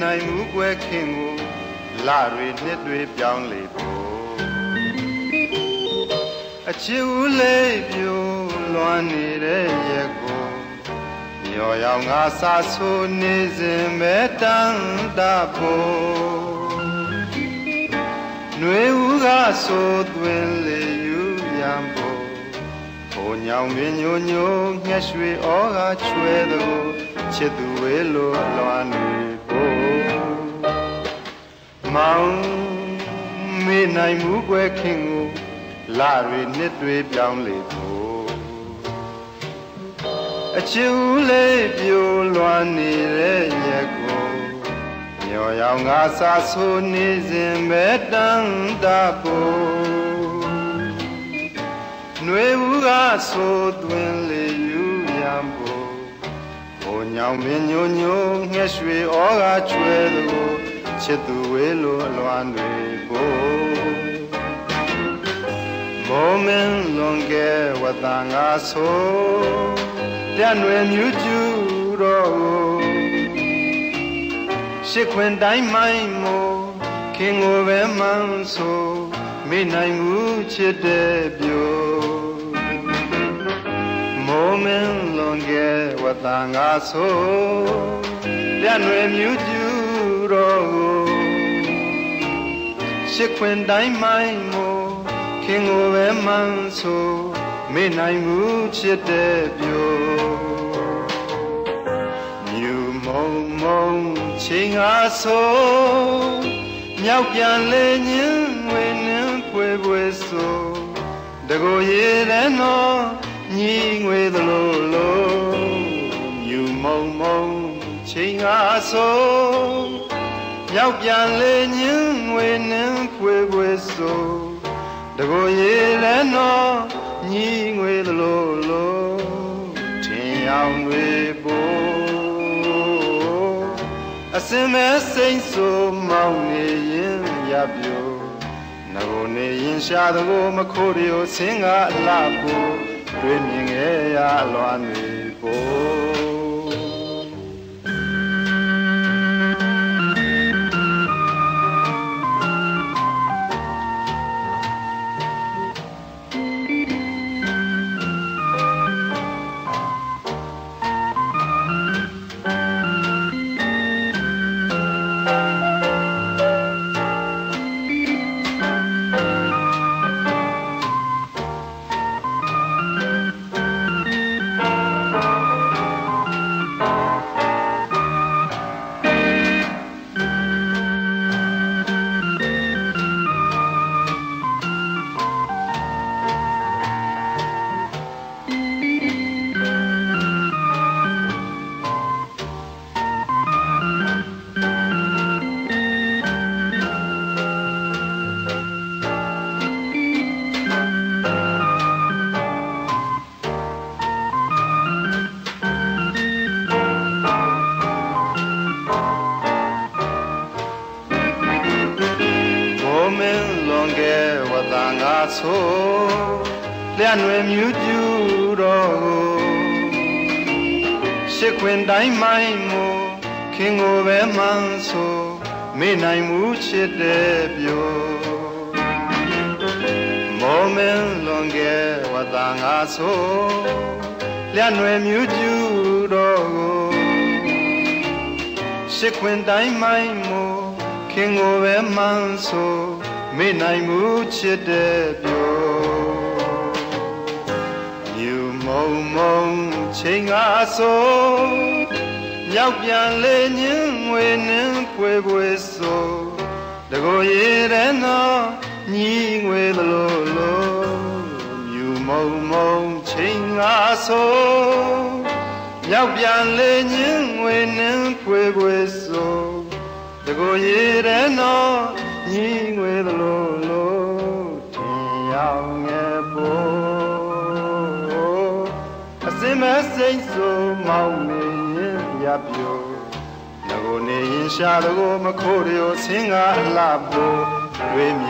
မောင်မေ့နိုင်မှုကွယ်ခင်ကိုလာတွေနှစ်တွေပြောင်းလေဖို့အချစ်ဦးလေးပြိုလွမ်းနေတဲ့ရက်ကိုမျောရောင်ငါစာဆိုနေစဉ်ပဲတန်တာဖို့နှွေဦးကဆိုသွင်းလေယူရံဖို့ဘုံညောင်ပင်ညိုညိုငှက်ရွှေဩကချွဲသူချစ်သူဝေလိုအလွမ်းနေဖို့ မောင်မေနိုင်မှုကွယ်ခင်ကိုလာတွေနှစ်တွေပြောင်းလေဖို့အချစ်ဦးလေးပြိုလွမ်းနေတဲ့ရက်ကိုမျောရောင်ငါစာဆိုနေစဉ်ပဲတန်တာဖို့နှွေဦးကဆိုသွင်းလေယူရံဖို့ဘုံညောင်မင်းညိုညိုငှက်ရွှေဩကချွဲသူ ချစ်သူဝေလိုအလွမ်းတွေဖို့မောမင်းလွန်ကဲဝတန်ငါဆိုပြန့်ွယ်မြူးကျူတော့ရှစ်ခွင်တိုင်းမိုင်းမို့ခင်ကိုပဲမှန်းဆိုမိနိုင်မှုချစ်တဲ့ပြိုမိုးမင်းလွန်ကဲဝတန်ငါဆိုပြန့်ွယ်မြူးကျူ ရှစ်ခွင်တိုင်းမိုင်းမို့ခင်ကိုပဲမှန်းဆိုမိနိုင်မှုချစ်တဲ့ပြိုမြူမုံမုံချိန်အားဆိုမြောက်ပြန်လေညင်းဝေနှင်းဖွေဖွေဆိုတကိုရည်တဲ့နော်ညီငွေသလိုလိုမြူမုံမုံချိန်အားဆို မြောက်ပြန်လေညင်းဝေနှင်းဖွေဖွေဆိုတကိုရည်တဲ့နော်ညီငွေသလိုလိုထင်ရောက်တွေပို့အစင်မဲ့စိမ့်ဆိုမောင်းနေရင်ရပြိုငကိုနေရင်ရှာတကိုမခိုးရကိုဆင်းကအလှဖို့တွေ့မြင်ခဲ့ရလွမ်းနေပို့ လွန်ကဲဝတန်ငါဆိုလျှံွယ်မြူးကျူတော့ကိုရှစ်ခွင်တိုင်းမိုင်းမို့ခင်ကိုပဲမှန်းဆိုမေ့နိုင်မှုချစ်တဲ့ပြိုမိုးမင်းလွန်ကဲဝတန်ငါဆိုလျှံွယ်မြူးကျူတော့ကိုရှစ်ခွင်တိုင်းမိုင်းမို့ခင်ကိုပဲမှန်းဆို မေ့နိုင်မှုချစ်တဲ့ပြိုမြူမုံမုံချိန်အားဆိုမြောက်ပြန်လေညင်းငွေနှင်းဖွေဖွေဆိုတကိုရည်တဲ့နော်ညီငွေသလိုလိုမြူမုံမုံချိန်အားဆိုမြောက်ပြန်လေညင်းငွေနှင်းဖွေဖွေဆိုတကိုရည်တဲ့နော် ညီငွေသလိုလိုထင်ရောက်ငယ်ဖို့အစင်မဲ့စိတ်ဆိုမောင်းနေရင်ရပြိုငကိုနေရင်ရှာတကိုမခိုးရဆင်းကအလှဖို့တွေ့မြင်ခဲ့ရ